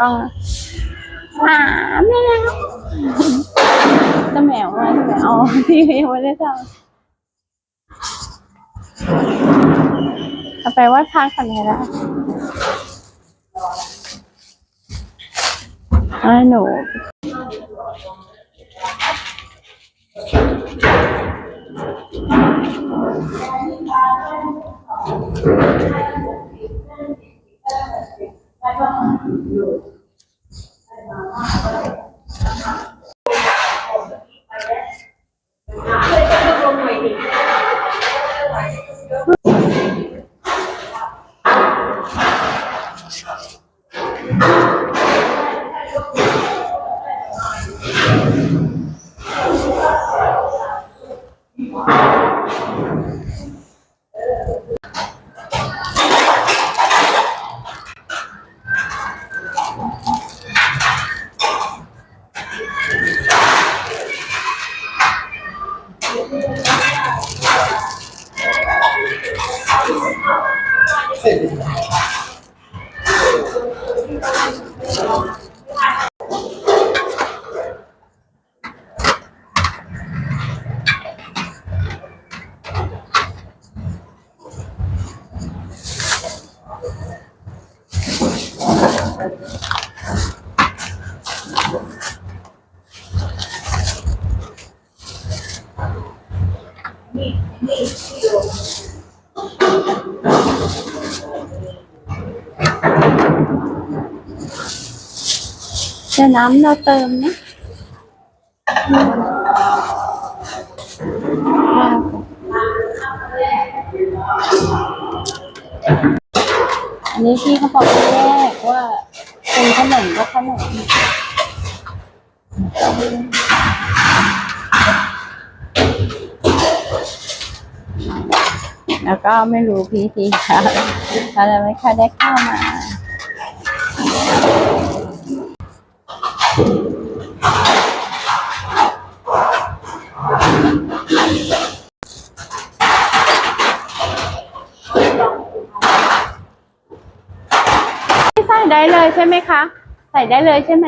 กล้องหาแมวจะแมวมาจะแมวอ๋อพี่ยังไม่ได้ทำเอาไปไหว่าพระกันเลยนะไอ้หนู เดี๋ยวน้ำเราเติมนะอันนี้พี่เขาบอกแยกว่า เป็นขนมก็ขนมแล้วก็ไม่รู้พี่ทีค่ะเราจะไม่ค่อยได้เข้ามา ได้เลยใช่ไหมคะ ใส่ได้เลยใช่ไหม